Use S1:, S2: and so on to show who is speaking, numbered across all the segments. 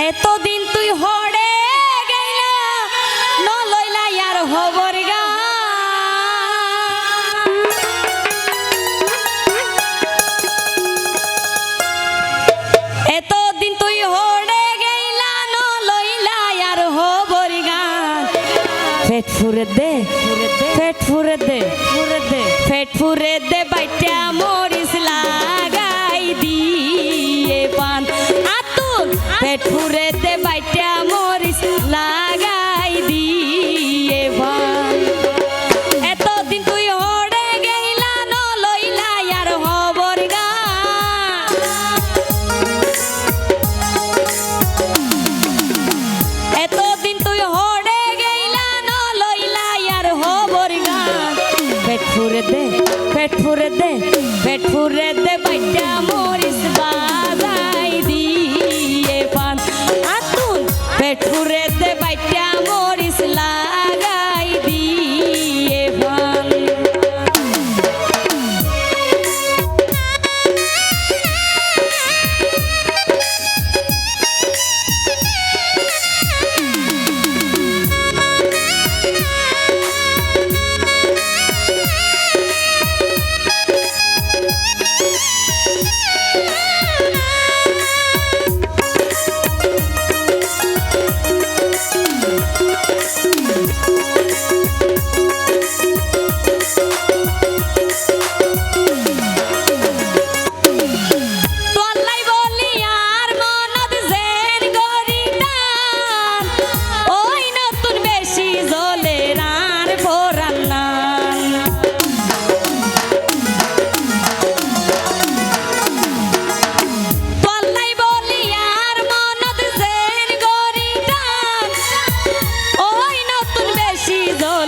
S1: এতদিন তুই হড়ে গেলা ন লইলা আর হবর গা। এতদিন তুই হড়ে গেলা ন লইলা আর হবর গান পেট ফুরে দে পেট ফুরে দে ফুরে দে পেট ফুরে দে, বাইটা ঠুরেতে বাইটা মরিস, লাগাই দিয়ে ভাই এতদিন তুই হড়ে গেইলা ন লইলা আর হবর গা। এতদিন তুই হড়ে গেইলা ন লইলা আর হবর গা। পেট দে পেট দে পেট দে বাইটা মরিস বাজাই দিয়ে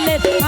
S1: left.